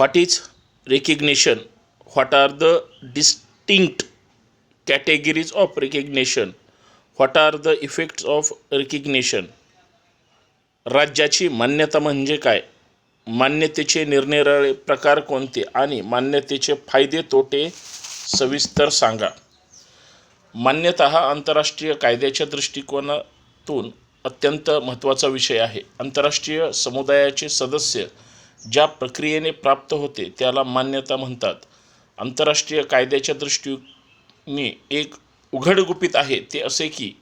What is recognition? What are the distinct categories of recognition? What are the effects of recognition? राज्याची मान्यता म्हणजे काय? मान्यतेचे निरनिराळे प्रकार कोणते आणि मान्यतेचे फायदे तोटे सविस्तर सांगा. मान्यता हा आंतरराष्ट्रीय कायद्याच्या दृष्टिकोनातून अत्यंत महत्त्वाचा विषय आहे. आंतरराष्ट्रीय समुदायाचे सदस्य ज्या प्रक्रियेने प्राप्त होते त्याला मान्यता म्हणतात. आंतरराष्ट्रीय कायद्याच्या दृष्टीने एक उघड गुपित आहे ते असे की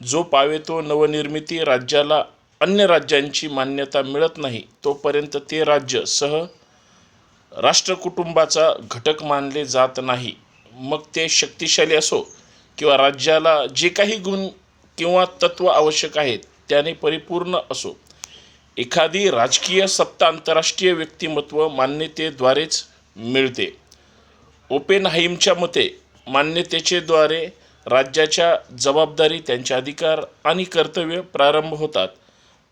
जो पावे तो नवनिर्मिती राज्याला अन्य राज्यांची मान्यता मिळत नाही तोपर्यंत ते राज्य सह राष्ट्रकुटुंबाचा घटक मानले जात नाही. मग ते शक्तिशाली असो किंवा राज्याला जे काही गुण किंवा तत्त्व आवश्यक आहेत त्याने परिपूर्ण असो. एखादी राजकीय सत्ता आंतरराष्ट्रीय व्यक्तिमत्व मान्यतेद्वारेच मिळते. ओपेनहाईमच्या मते मान्यतेचे द्वारे राज्याच्या जबाबदारी त्यांचे अधिकार आणि कर्तव्य प्रारंभ होतात.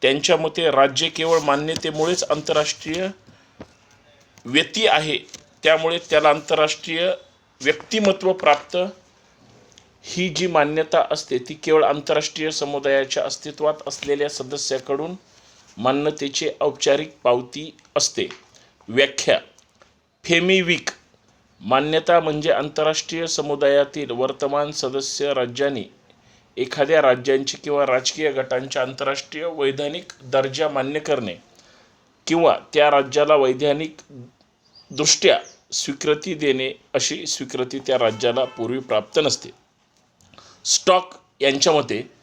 त्यांच्या मते राज्य केवळ मान्यतेमुळेच आंतरराष्ट्रीय व्यती आहे त्यामुळे त्याला आंतरराष्ट्रीय व्यक्तिमत्व प्राप्त ही जी मान्यता असते ती केवळ आंतरराष्ट्रीय समुदायाच्या अस्तित्वात असलेल्या सदस्याकडून मान्यतेची औपचारिक पावती असते. व्याख्या फेमिविक मान्यता म्हणजे आंतरराष्ट्रीय समुदायातील वर्तमान सदस्य राज्यांनी एखाद्या राज्यांची किंवा राजकीय गटांच्या आंतरराष्ट्रीय वैधानिक दर्जा मान्य करणे किंवा त्या राज्याला वैधानिक दृष्ट्या स्वीकृती देणे अशी स्वीकृती त्या राज्याला पूर्वी प्राप्त नसते. स्टॉक यांच्या मते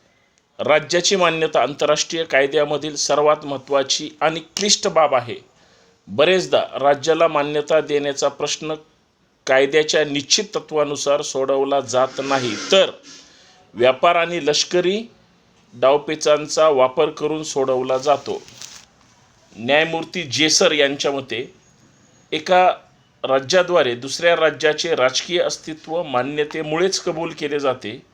राज्याची मान्यता आंतरराष्ट्रीय कायद्यामधील सर्वात महत्त्वाची आणि क्लिष्ट बाब आहे. बरेचदा राज्याला मान्यता देण्याचा प्रश्न कायद्याच्या निश्चित तत्वानुसार सोडवला जात नाही. तर व्यापार आणि लष्करी डावपेचांचा वापर करून सोडवला जातो. न्यायमूर्ती जेसर यांच्या मते एका राज्याद्वारे दुसऱ्या राज्याचे राजकीय अस्तित्व मान्यतेमुळेच कबूल केले जाते.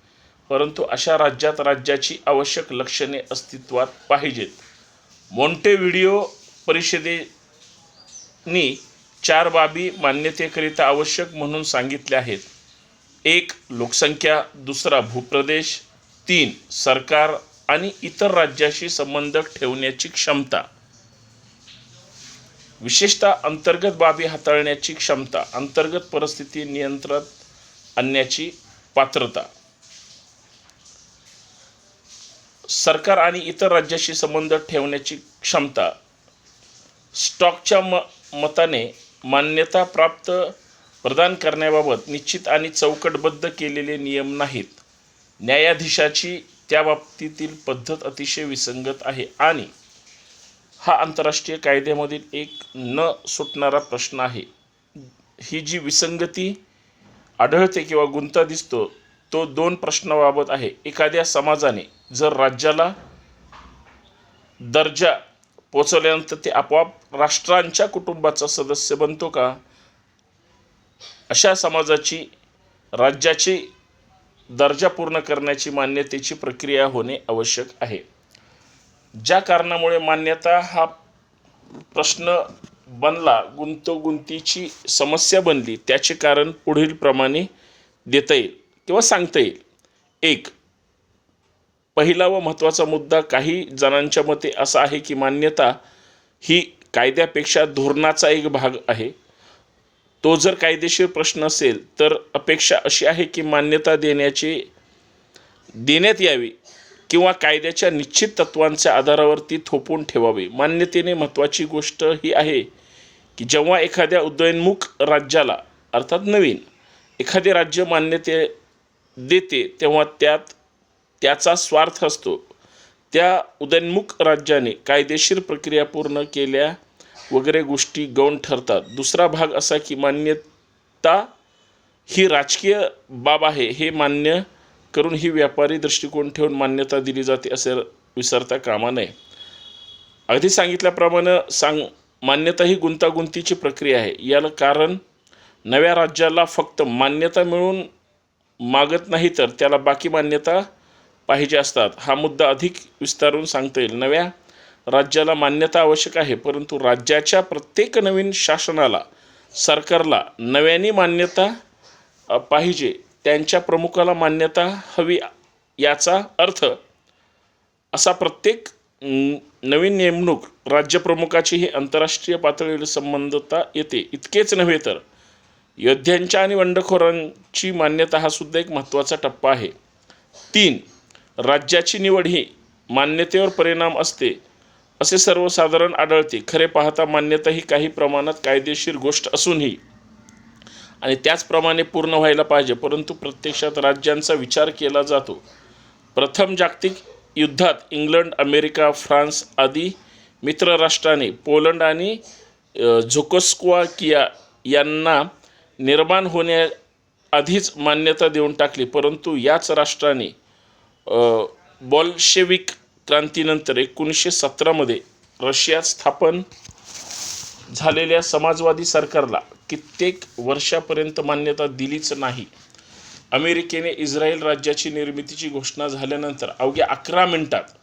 परंतु अशा राज्यात राज्याची आवश्यक लक्षणे अस्तित्वात पाहिजेत. मोंटेव्हिडिओ परिषदेनी चार बाबी मान्यतेकरिता आवश्यक म्हणून सांगितल्या आहेत. एक लोकसंख्या. दुसरा भूप्रदेश. तीन सरकार आणि इतर राज्याशी संबंध ठेवण्याची क्षमता. विशेषतः अंतर्गत बाबी हाताळण्याची क्षमता अंतर्गत परिस्थिती नियंत्रणात आणण्याची पात्रता. सरकार आणि इतर राज्याशी संबंध ठेवण्याची क्षमता स्टॉकच्या म मताने मान्यता प्राप्त प्रदान करण्याबाबत निश्चित आणि चौकटबद्ध केलेले नियम नाहीत. न्यायाधीशाची त्या बाबतीतील पद्धत अतिशय विसंगत आहे आणि हा आंतरराष्ट्रीय कायद्यामधील एक न सुटणारा प्रश्न आहे. ही जी विसंगती आढळते किंवा गुंता दिसतो तो दोन प्रश्नाबाबत आहे. एखाद्या समाजाने जर राज्याला दर्जा पोचवल्यानंतर ते आपोआप राष्ट्रांच्या कुटुंबाचा सदस्य बनतो का? अशा समाजाची राज्याची दर्जा पूर्ण करण्याची मान्यतेची प्रक्रिया होणे आवश्यक आहे. ज्या कारणामुळे मान्यता हा प्रश्न बनला गुंतोगुंतीची समस्या बनली त्याचे कारण पुढीलप्रमाणे देता येईल किंवा सांगता येईल. एक पहिला व महत्त्वाचा मुद्दा काही जणांच्या मते असा आहे की मान्यता ही कायद्यापेक्षा धोरणाचा एक भाग आहे. तो जर कायदेशीर प्रश्न असेल तर अपेक्षा अशी आहे की मान्यता देण्याची देण्यात यावी किंवा कायद्याच्या निश्चित तत्वांच्या आधारावर ती थोपवून ठेवावी. मान्यतेने महत्त्वाची गोष्ट ही आहे की जेव्हा एखाद्या उदयोन्मुख राज्याला अर्थात नवीन एखादे राज्य मान्यते देते तेव्हा त्यात त्याचा स्वार्थ असतो. त्या उदयन्मुख राज्याने कायदेशीर प्रक्रिया पूर्ण केल्या वगैरे गोष्टी गौण ठरतात. दुसरा भाग असा की मान्यता ही राजकीय बाब आहे हे मान्य करून ही व्यापारी दृष्टिकोन ठेवून मान्यता दिली जाते असे विसरता कामा नये. अगदी सांगितल्याप्रमाणे सांग मान्यता ही गुंतागुंतीची प्रक्रिया आहे. याला कारण नव्या राज्याला फक्त मान्यता मिळून मागत नाही तर त्याला बाकी मान्यता पाहिजे असतात. हा मुद्दा अधिक विस्तारून सांगता येईल. नव्या राज्याला मान्यता आवश्यक आहे परंतु राज्याच्या प्रत्येक नवीन शासनाला सरकारला नव्याने मान्यता पाहिजे त्यांच्या प्रमुखाला मान्यता हवी याचा अर्थ असा प्रत्येक नवीन नेमणूक राज्यप्रमुखाची ही आंतरराष्ट्रीय पातळीवर संबंधता येते. इतकेच नव्हे तर योद्ध्यांच्या आणि बंडखोरांची मान्यता हा सुद्धा एक महत्त्वाचा टप्पा आहे. तीन राज्याची निवड ही मान्यतेवर परिणाम असते असे सर्वसाधारण आढळते. खरे पाहता मान्यता ही काही प्रमाणात कायदेशीर गोष्ट असूनही आणि त्याचप्रमाणे पूर्ण व्हायला पाहिजे परंतु प्रत्यक्षात राज्यांचा विचार केला जातो. प्रथम जागतिक युद्धात इंग्लंड अमेरिका फ्रान्स आदी मित्रराष्ट्राने पोलंड आणि झोकोस्क्वाकिया यांना निर्माण होण्याआधीच मान्यता देऊन टाकली परंतु याच राष्ट्राने बॉल्शेविक क्रांतीनंतर एकोणीसशे सतरामध्ये रशियात स्थापन झालेल्या समाजवादी सरकारला कित्येक वर्षापर्यंत मान्यता दिलीच नाही. अमेरिकेने इस्रायल राज्याची निर्मितीची घोषणा झाल्यानंतर अवघ्या अकरा मिनिटात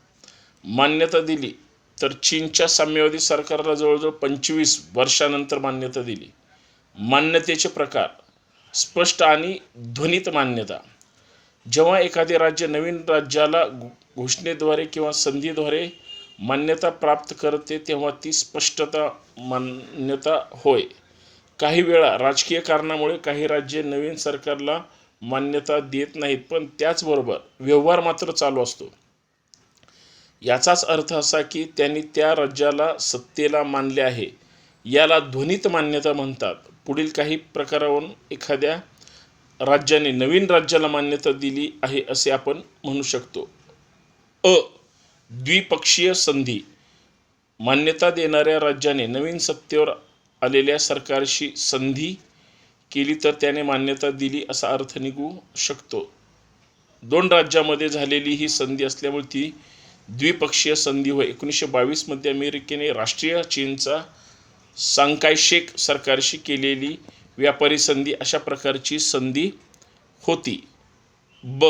मान्यता दिली तर चीनच्या साम्यवादी सरकारला जवळजवळ पंचवीस वर्षानंतर मान्यता दिली. मान्यतेचे प्रकार स्पष्ट आणि ध्वनित मान्यता जेव्हा एखादे राज्य नवीन राज्याला घोषणेद्वारे किंवा संधीद्वारे मान्यता प्राप्त करते तेव्हा ती स्पष्टता मान्यता होय. काही वेळा राजकीय कारणामुळे काही राज्ये नवीन सरकारला मान्यता देत नाहीत पण त्याचबरोबर व्यवहार मात्र चालू असतो. याचाच अर्थ असा की त्यांनी त्या राज्याला सत्तेला मानले आहे. याला ध्वनित मान्यता म्हणतात. पुढील काही प्रकारावरून एखाद्या राज्याने नवीन राज्याला मान्यता दिली आहे असे आपण म्हणू शकतो. अ. द्विपक्षीय संधी. मान्यता देणाऱ्या राज्याने नवीन सत्तेवर आलेल्या सरकारशी संधी केली तर त्याने मान्यता दिली असा अर्थ निघू शकतो. दोन राज्यामध्ये झालेली ही संधी असल्यामुळे ती द्विपक्षीय संधी होय एकोणीसशे बावीसमध्ये अमेरिकेने राष्ट्रीय चीनचा सांकायशेक सरकारशी केलेली व्यापारी संधी अशा प्रकारची संधी होती. ब.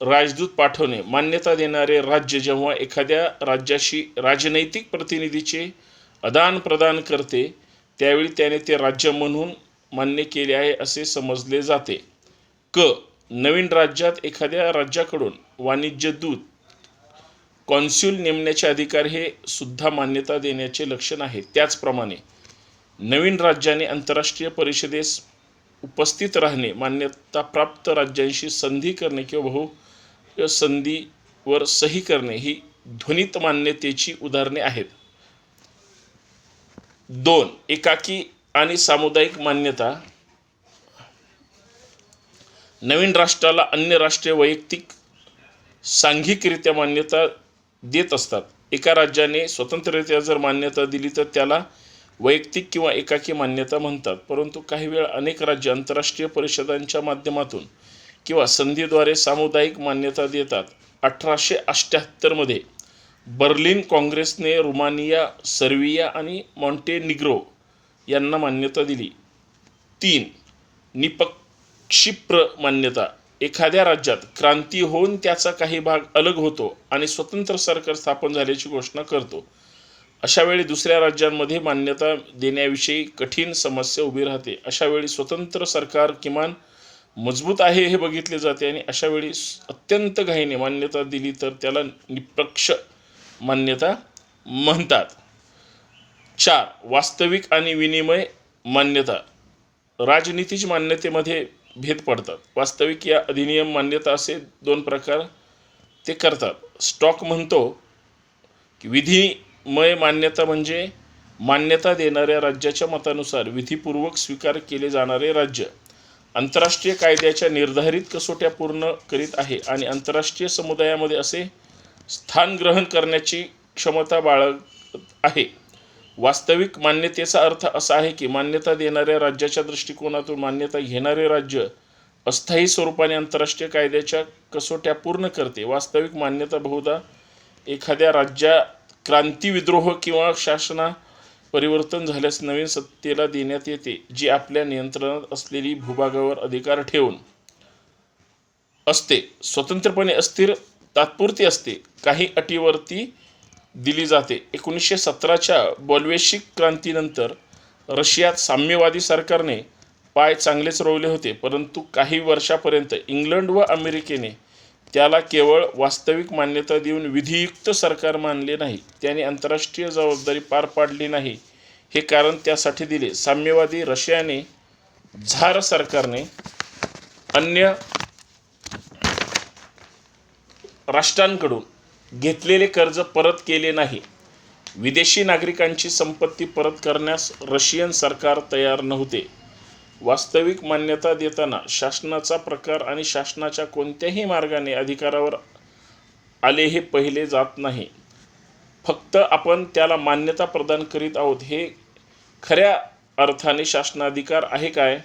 राजदूत पाठवणे. मान्यता देणारे राज्य जेव्हा एखाद्या राज्याशी राजनैतिक प्रतिनिधीचे आदान प्रदान करते त्यावेळी त्याने ते राज्य म्हणून मान्य केले आहे असे समजले जाते. क. नवीन राज्यात एखाद्या राज्याकडून वाणिज्य दूत कॉन्स्युल नेमण्याचे अधिकार हे सुद्धा मान्यता देण्याचे लक्षण आहे. त्याचप्रमाणे नवीन राज्याने आंतरराष्ट्रीय परिषदेस उपस्थित राहणे मान्यताप्राप्त राज्यांशी संधी करणे किंवा बहु संधीवर सही करणे ही ध्वनित मान्यतेची उदाहरणे आहेत. दोन एकाकी आणि सामुदायिक मान्यता. नवीन राष्ट्राला अन्य राष्ट्रीय वैयक्तिक सांघिकरित्या मान्यता देत असतात. एका राज्याने स्वतंत्ररित्या जर मान्यता दिली तर त्याला वैयक्तिक किंवा एकाकी मान्यता म्हणतात परंतु काही वेळा अनेक राज्य आंतरराष्ट्रीय परिषदांच्या माध्यमातून किंवा संधीद्वारे सामुदायिक मान्यता देतात. अठराशे अठ्ठ्याहत्तरमध्ये बर्लिन काँग्रेसने रुमानिया सर्बिया आणि मॉन्टेनिग्रो यांना मान्यता दिली. तीन निपक्षिप्र मान्यता. एखाद्या राज्यात क्रांती होऊन त्याचा काही भाग अलग होतो आणि स्वतंत्र सरकार स्थापन झाल्याची घोषणा करतो. अशावेळी दुसऱ्या राज्यांमध्ये मान्यता देण्याविषयी कठीण समस्या उभी राहते. अशावेळी स्वतंत्र सरकार किमान मजबूत आहे हे बघितले जाते आणि अशावेळी अत्यंत घाईने मान्यता दिली तर त्याला निपक्ष मान्यता म्हणतात. चार वास्तविक आणि विनिमय मान्यता. राजनीतीची मान्यतेमध्ये भेद पडतात. वास्तविक या अधिनियम मान्यता असे दोन प्रकार ते करतात. स्टॉक म्हणतो की मय मान्यता म्हणजे मान्यता देणाऱ्या राज्याच्या मतानुसार विधीपूर्वक स्वीकार केले जाणारे राज्य. आंतरराष्ट्रीय कायद्याच्या निर्धारित कसोट्या पूर्ण करीत आहे आणि आंतरराष्ट्रीय समुदायामध्ये असे स्थान ग्रहण करण्याची क्षमता बाळगत आहे. वास्तविक मान्यतेचा अर्थ असा आहे की मान्यता देणाऱ्या राज्याच्या दृष्टिकोनातून मान्यता घेणारे राज्य अस्थायी स्वरूपाने आंतरराष्ट्रीय कायद्याच्या कसोट्या पूर्ण करते. वास्तविक मान्यता बहुधा एखाद्या राज्या क्रांतीविद्रोह किंवा शासना परिवर्तन झाल्यास नवीन सत्तेला देण्यात येते जी आपल्या नियंत्रणात असलेली भूभागावर अधिकार ठेवून असते. स्वतंत्रपणे अस्थिर तात्पुरती असते. काही अटीवरती दिली जाते. एकोणीसशे सतराच्या बॉल्वेशिक क्रांतीनंतर रशियात साम्यवादी सरकारने पाय चांगलेच रोवले होते परंतु काही वर्षापर्यंत इंग्लंड व अमेरिकेने त्याला केवळ वास्तविक मान्यता देऊन विधियुक्त सरकार मानले नाही त्याने आंतरराष्ट्रीय जबाबदारी पार पाडली नाही. हे कारण त्यासाठी दिले. साम्यवादी रशियाने झार सरकारने अन्य राष्ट्रांकडून घेतलेले कर्ज परत केले नाही. विदेशी नागरिकांची संपत्ती परत करण्यास रशियन सरकार तयार नव्हते. वास्तविक मान्यता देताना शासनाचा प्रकार आणि शासनाच्या कोणत्याही मार्गाने अधिकारावर आले हे पहिले जात नाही. फक्त आपण त्याला मान्यता प्रदान करीत आहोत हे खऱ्या अर्थाने शासनाधिकार आहे काय?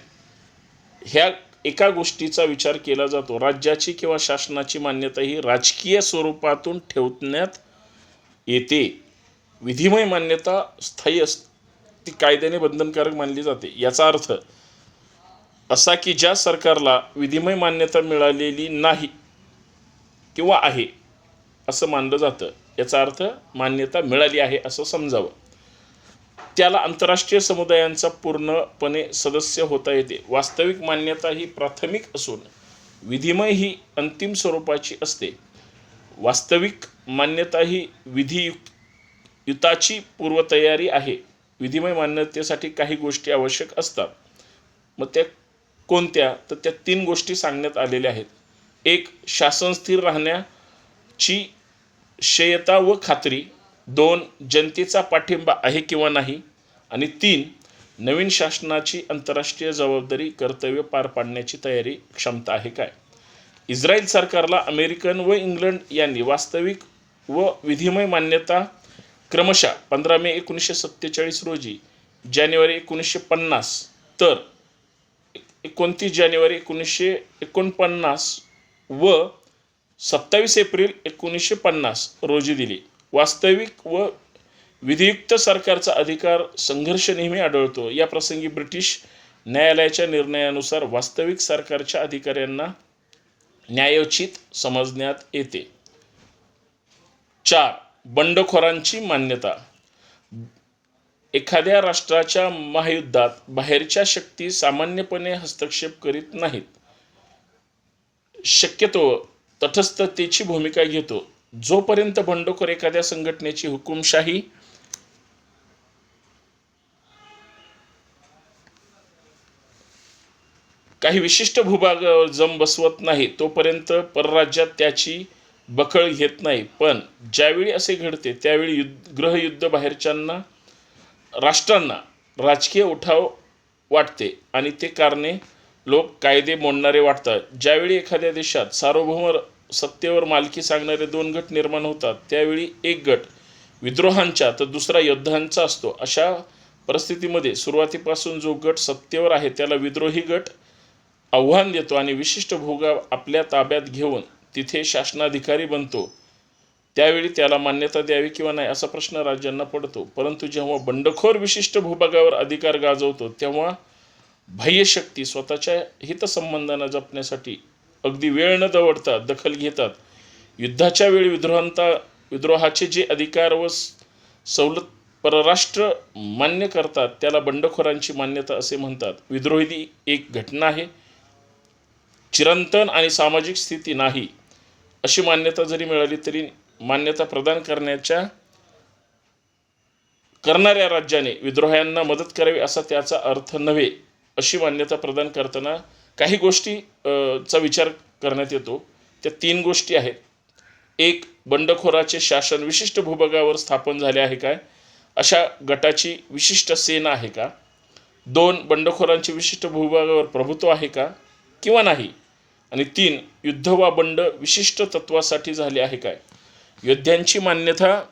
ह्या एका गोष्टीचा विचार केला जातो. राज्याची किंवा शासनाची मान्यता ही राजकीय स्वरूपातून ठेवण्यात येते. विधिमय मान्यता स्थायी अस ती कायद्याने बंधनकारक मानली जाते. याचा अर्थ असा की ज्या सरकारला विधिमय मान्यता मिळालेली नाही किंवा आहे असं मानलं जातं याचा अर्थ मान्यता मिळाली आहे असं समजावं. त्याला आंतरराष्ट्रीय समुदायांचा पूर्णपणे सदस्य होता येते. वास्तविक मान्यता ही प्राथमिक असून विधिमय ही अंतिम स्वरूपाची असते. वास्तविक मान्यता ही विधियुक्त युताची पूर्वतयारी आहे. विधिमय मान्यतेसाठी काही गोष्टी आवश्यक असतात. मग त्या कोणत्या तर त्या तीन गोष्टी सांगण्यात आलेल्या आहेत. एक शासन स्थिर राहण्याची शयता व खात्री. दोन जनतेचा पाठिंबा आहे किंवा नाही. आणि तीन नवीन शासनाची आंतरराष्ट्रीय जबाबदारी कर्तव्य पार पाडण्याची तयारी क्षमता आहे काय? इस्रायल सरकारला अमेरिकन व इंग्लंड यांनी वास्तविक व विधिमय मान्यता क्रमशः पंधरा मे एकोणीसशे सत्तेचाळीस रोजी जानेवारी एकोणीसशे पन्नास तर एकोणतीस जानेवारी एकोणीसशे एकोणपन्नास व सत्तावीस एप्रिल एकोणीसशे पन्नास रोजी दिली. वास्तविक व विधियुक्त सरकारचा अधिकार संघर्ष नेहमी आढळतो. या प्रसंगी ब्रिटिश न्यायालयाच्या निर्णयानुसार वास्तविक सरकारच्या अधिकाऱ्यांना न्यायोचित समजण्यात येते. चार. बंडखोरांची मान्यता. एखाद्या राष्ट्राच्या महायुद्धात बाहेरच्या शक्ती सामान्यपणे हस्तक्षेप करीत नाहीत. शक्यतो तटस्थतेची भूमिका घेतो. जोपर्यंत बंडखोर एखाद्या संघटनेची हुकुमशाही काही विशिष्ट भूभागावर जम बसवत नाही तोपर्यंत परराज्यात त्याची बखळ घेत नाही. पण ज्यावेळी असे घडते त्यावेळी युद्ध गृहयुद्ध बाहेरच्यांना राष्ट्रांना राजकीय उठाव वाटते आणि ते कारणे लोक कायदे मोडणारे वाटतात. ज्यावेळी एखाद्या देशात सार्वभौम सत्तेवर मालकी सांगणारे दोन गट निर्माण होतात त्यावेळी एक गट विद्रोहांच्या तर दुसरा योद्धांचा असतो. अशा परिस्थितीमध्ये सुरुवातीपासून जो गट सत्तेवर आहे त्याला विद्रोही गट आव्हान देतो आणि विशिष्ट भोगा आपल्या ताब्यात घेऊन तिथे शासनाधिकारी बनतो. त्यावेळी त्याला मान्यता द्यावी किंवा नाही असा प्रश्न राज्यांना पडतो. परंतु जेव्हा बंडखोर विशिष्ट भूभागावर अधिकार गाजवतो तेव्हा बाह्यशक्ती स्वतःच्या हितसंबंधांना जपण्यासाठी अगदी वेळ न दवडता दखल घेतात. युद्धाच्या वेळी विद्रोहांता विद्रोहाचे जे अधिकार व सवलत परराष्ट्र मान्य करतात त्याला बंडखोरांची मान्यता असे म्हणतात. विद्रोही एक घटना आहे. चिरंतन आणि सामाजिक स्थिती नाही. अशी मान्यता जरी मिळाली तरी मान्यता प्रदान करण्याच्या करणाऱ्या राज्याने विद्रोह्यांना मदत करावी असा त्याचा अर्थ नव्हे अशी मान्यता प्रदान करताना काही गोष्टी चा विचार करण्यात येतो. त्या तीन गोष्टी आहेत. एक बंडखोराचे शासन विशिष्ट भूभागावर स्थापन झाले आहे काय? अशा गटाची विशिष्ट सेना आहे का? दोन बंडखोरांचे विशिष्ट भूभागावर प्रभुत्व आहे का? किंवा नाही? आणि तीन युद्ध वा बंड विशिष्ट तत्वासाठी झाले आहे काय? योद्ध्यांची मान्यता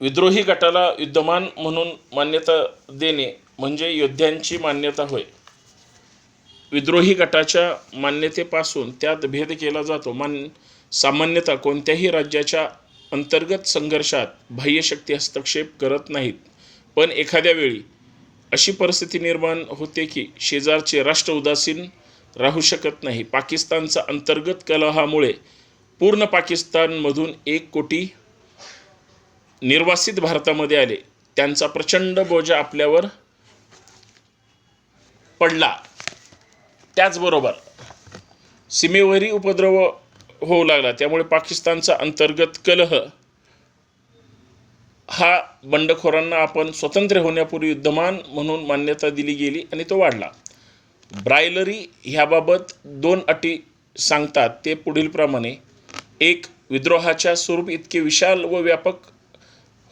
विद्रोही गटाला युद्धमान म्हणून मान्यता देणे म्हणजे योद्ध्यांची मान्यता होय. विद्रोही गटाच्या मान्यतेपासून त्यात भेद केला जातो. मान सामान्यतः कोणत्याही राज्याच्या अंतर्गत संघर्षात बाह्यशक्ती हस्तक्षेप करत नाहीत. पण एखाद्या वेळी अशी परिस्थिती निर्माण होते की शेजारचे राष्ट्र उदासीन राहू शकत नाही. पाकिस्तानचा अंतर्गत कलहामुळे पूर्ण पाकिस्तानमधून एक कोटी निर्वासित भारतामध्ये आले. त्यांचा प्रचंड बोजा आपल्यावर पडला. त्याचबरोबर सीमेवरही उपद्रव होऊ लागला. त्यामुळे पाकिस्तानचा अंतर्गत कलह हा बंडखोरांना आपण स्वतंत्र होण्यापूर्वी युद्धमान म्हणून मान्यता दिली गेली आणि तो वाढला. ब्रायलरी ह्याबाबत दोन अटी सांगतात. ते पुढीलप्रमाणे एक विद्रोहाच्या स्वरूप इतके विशाल व व्यापक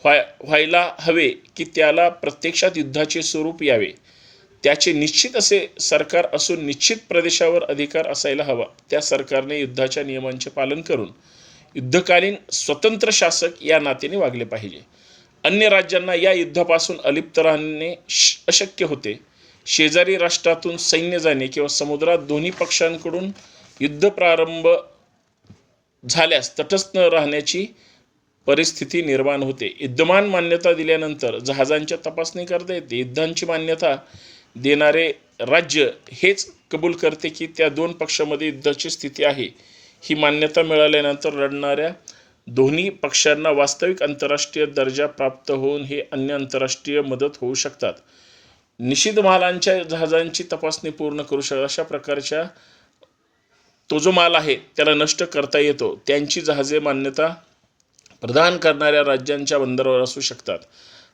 व्हाय व्हायला हवे की त्याला प्रत्यक्षात युद्धाचे स्वरूप यावे. त्याचे निश्चित असे सरकार असून निश्चित प्रदेशावर अधिकार असायला हवा. त्या सरकारने युद्धाच्या नियमांचे पालन करून युद्धकालीन स्वतंत्र शासक या नात्याने वागले पाहिजे. अन्य राज्यांना या युद्धापासून अलिप्त राहणे श- अशक्य होते. शेजारी राष्ट्रातून सैन्य जाणे किंवा समुद्रात दोन्ही पक्षांकडून युद्ध प्रारंभ झाल्यास तटस्थ राहण्याची परिस्थिती निर्माण होते. युद्धमान मान्यता दिल्यानंतर जहाजांच्या तपासणी करता येते. युद्धांची मान्यता देणारे राज्य हेच कबूल करते की त्या दोन पक्षामध्ये युद्धाची स्थिती आहे. ही मान्यता मिळाल्यानंतर लढणाऱ्या दोन्ही पक्षांना वास्तविक आंतरराष्ट्रीय दर्जा प्राप्त होऊन हे अन्य आंतरराष्ट्रीय मदत होऊ शकतात. निषिद्ध मालांच्या जहाजांची तपासणी पूर्ण करू शकतात अशा प्रकारच्या तो जो माल आहे त्याला नष्ट करता येतो त्यांची जहाजे मान्यता प्रदान करणाऱ्या राज्यांच्या बंदरावर असू शकतात.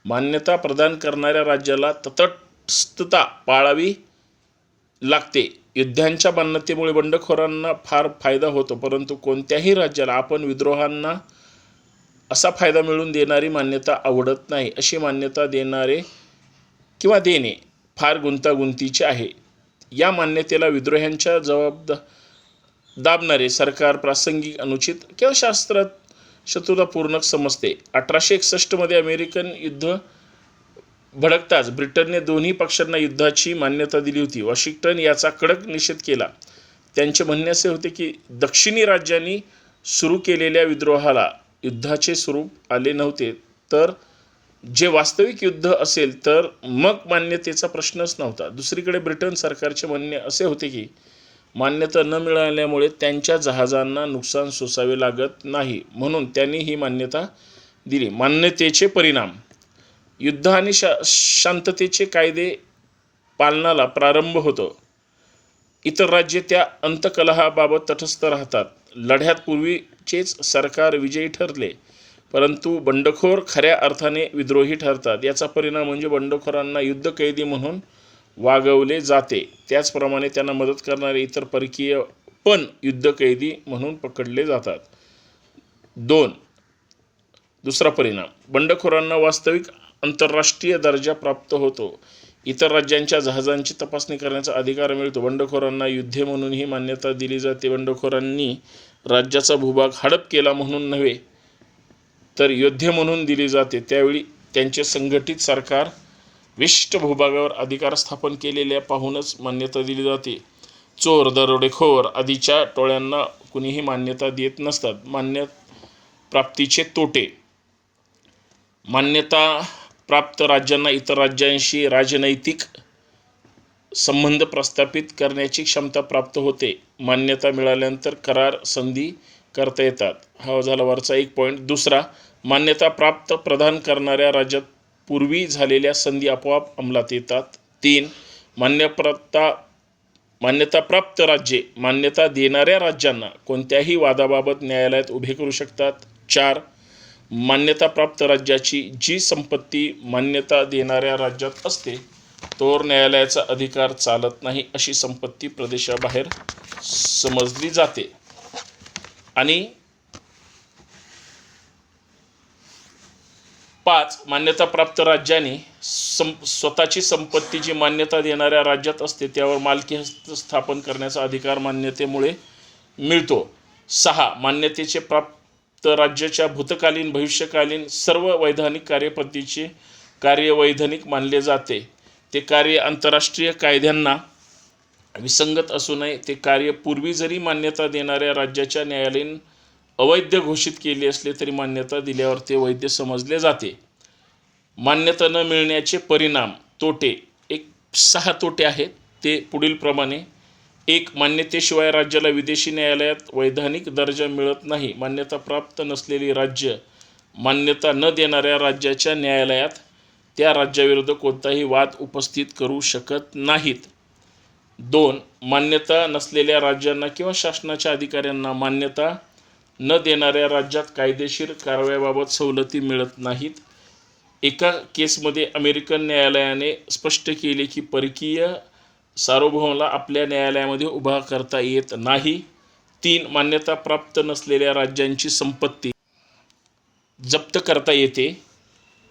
मान्यता प्रदान करणाऱ्या राज्याला तटस्थता पाळावी लागते. युद्धांच्या मान्यतेमुळे बंडखोरांना फार फायदा होतो परंतु कोणत्याही राज्याला आपण विद्रोहांना असा फायदा मिळून देणारी मान्यता आवडत नाही अशी मान्यता देणारे किंवा देणे फार गुंतागुंतीचे आहे. या मान्यतेला विद्रोह्यांच्या जबाबदा दाबणारे सरकार प्रासंगिक अनुचित किंवा शास्त्रात शत्रुतापूर्णक समजते. अठराशे एकसष्टमध्ये अमेरिकन युद्ध भडकताच ब्रिटनने दोन्ही पक्षांना युद्धाची मान्यता दिली होती. वॉशिंग्टन याचा कडक निषेध केला. त्यांचे म्हणणे असे होते की दक्षिणी राज्यांनी सुरू केलेल्या विद्रोहाला युद्धाचे स्वरूप आले नव्हते. तर जे वास्तविक युद्ध असेल तर मग मान्यतेचा प्रश्नच नव्हता. दुसरीकडे ब्रिटन सरकारचे म्हणणे असे होते की मान्यता न मिळाल्यामुळे त्यांच्या जहाजांना नुकसान सोसावे लागत नाही म्हणून त्यांनी ही मान्यता दिली. मान्यतेचे परिणाम. युद्ध आणि शा शांततेचे कायदे पालनाला प्रारंभ होतो. इतर राज्ये त्या अंतकलहाबाबत तटस्थ राहतात. लढ्यात पूर्वीचेच सरकार विजयी ठरले परंतु बंडखोर खऱ्या अर्थाने विद्रोही ठरतात. याचा परिणाम म्हणजे बंडखोरांना युद्धकैदी म्हणून वागवले जाते. त्याचप्रमाणे त्यांना मदत करणारे इतर परकीय पण युद्धकैदी म्हणून पकडले जातात. दोन दुसरा परिणाम. बंडखोरांना वास्तविक आंतरराष्ट्रीय दर्जा प्राप्त होतो. इतर राज्यांच्या जहाजांची तपासणी करण्याचा अधिकार मिळतो. बंडखोरांना युद्धे म्हणूनही मान्यता दिली जाते. बंडखोरांनी राज्याचा भूभाग हडप केला म्हणून नव्हे तर योद्धे म्हणून दिली जाते. त्यावेळी त्यांचे संघटित सरकार विशिष्ट भूभागावर अधिकार स्थापन केलेल्या पाहूनच मान्यता दिली जाते. चोर दरोडेखोर आदीच्या टोळ्यांना कुणीही मान्यता देत नसतात. मान्य प्राप्तीचे तोटे. मान्यता प्राप्त राज्यांना इतर राज्यांशी राजनैतिक संबंध प्रस्थापित करण्याची क्षमता प्राप्त होते. मान्यता मिळाल्यानंतर करार संधी करता येतात. हा झाला वरचा एक पॉईंट दुसरा मान्यता प्राप्त प्रदान करणाऱ्या राज्यात पूर्वी झालेल्या संधी आपोआप अंमलात येतात. तीन मान्यप्रता मान्यताप्राप्त राज्ये मान्यता देणाऱ्या राज्यांना कोणत्याही वादाबाबत न्यायालयात उभे करू शकतात. चार मान्यताप्राप्त राज्याची जी संपत्ती मान्यता देणाऱ्या राज्यात असते तोर न्यायालयाचा अधिकार चालत नाही अशी संपत्ती प्रदेशाबाहेर समजली जाते. आणि पाच मान्यताप्राप्त राज्याने सं स्वतःची संपत्ती जी मान्यता देणाऱ्या राज्यात असते त्यावर मालकी हस्त स्थापन करण्याचा अधिकार मान्यतेमुळे मिळतो. सहा मान्यतेचे प्राप्त राज्याच्या भूतकालीन भविष्यकालीन सर्व वैधानिक कार्यपद्धतीचे कार्य वैधानिक मानले जाते. ते कार्य आंतरराष्ट्रीय कायद्यांना विसंगत असू नये. ते कार्य पूर्वी जरी मान्यता देणाऱ्या राज्याच्या न्यायालयीन अवैध घोषित केले असले तरी मान्यता दिल्यावर ते वैध समजले जाते. मान्यता न मिळण्याचे परिणाम तोटे एक सहा तोटे आहेत. ते पुढीलप्रमाणे एक मान्यतेशिवाय राज्याला विदेशी न्यायालयात वैधानिक दर्जा मिळत नाही. मान्यता प्राप्त नसलेली राज्य मान्यता न देणाऱ्या राज्याच्या न्यायालयात त्या राज्याविरुद्ध कोणताही वाद उपस्थित करू शकत नाहीत. दोन मान्यता नसलेल्या राज्यांना किंवा शासनाच्या अधिकाऱ्यांना मान्यता न देणाऱ्या राज्यात कायदेशीर कारवायाबाबत सवलती मिळत नाहीत. एका केसमध्ये अमेरिकन न्यायालयाने स्पष्ट केले की परकीय सार्वभौमाला आपल्या न्यायालयामध्ये उभा करता येत नाही. तीन मान्यता प्राप्त नसलेल्या राज्यांची संपत्ती जप्त करता येते.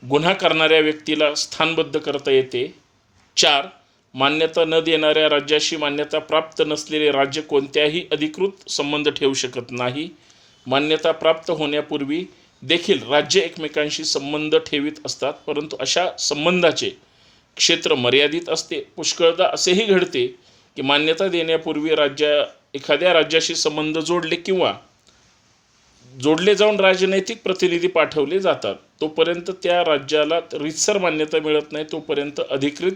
गुन्हा करणाऱ्या व्यक्तीला स्थानबद्ध करता येते. चार मान्यता न देणाऱ्या राज्याशी मान्यता प्राप्त नसलेले राज्य कोणत्याही अधिकृत संबंध ठेवू शकत नाही. मान्यता प्राप्त होण्यापूर्वी देखील राज्य एकमेकांशी संबंध ठेवीत असतात परंतु अशा संबंधाचे क्षेत्र मर्यादित असते. पुष्कळदा असेही घडते की मान्यता देण्यापूर्वी राज्या एखाद्या राज्याशी संबंध जोडले किंवा जोडले जाऊन राजनैतिक प्रतिनिधी पाठवले जातात तोपर्यंत त्या राज्याला रितसर मान्यता मिळत नाही तोपर्यंत अधिकृत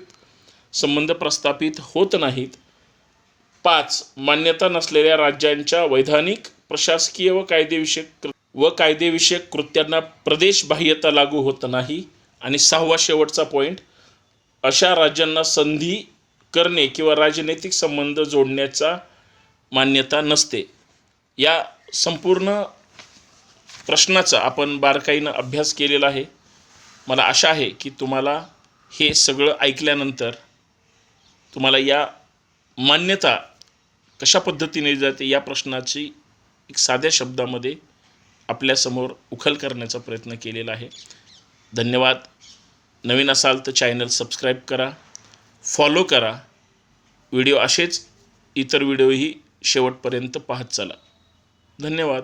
संबंध प्रस्थापित होत नाहीत. पाच मान्यता नसलेल्या राज्यांच्या वैधानिक प्रशासकीय व कायदेविषयक कृ- व कायदेविषयक कृत्यांना प्रदेशबाह्यता लागू होत नाही. आणि सहावा शेवटचा पॉईंट अशा राज्यांना संधी करणे किंवा राजनैतिक संबंध जोडण्याचा मान्यता नसते. या संपूर्ण प्रश्नाचा आपण बारकाईनं अभ्यास केलेला आहे. मला आशा आहे की तुम्हाला हे सगळं ऐकल्यानंतर तुम्हाला या मान्यता कशा पद्धतीने जाते या प्रश्नाची एक साध्या शब्दामध्ये आपल्यासमोर उखल करण्याचा प्रयत्न केलेला आहे. धन्यवाद. नवीन असाल तर चॅनल सबस्क्राईब करा. फॉलो करा. व्हिडिओ असेच इतर व्हिडिओही शेवटपर्यंत पाहत चला. धन्यवाद.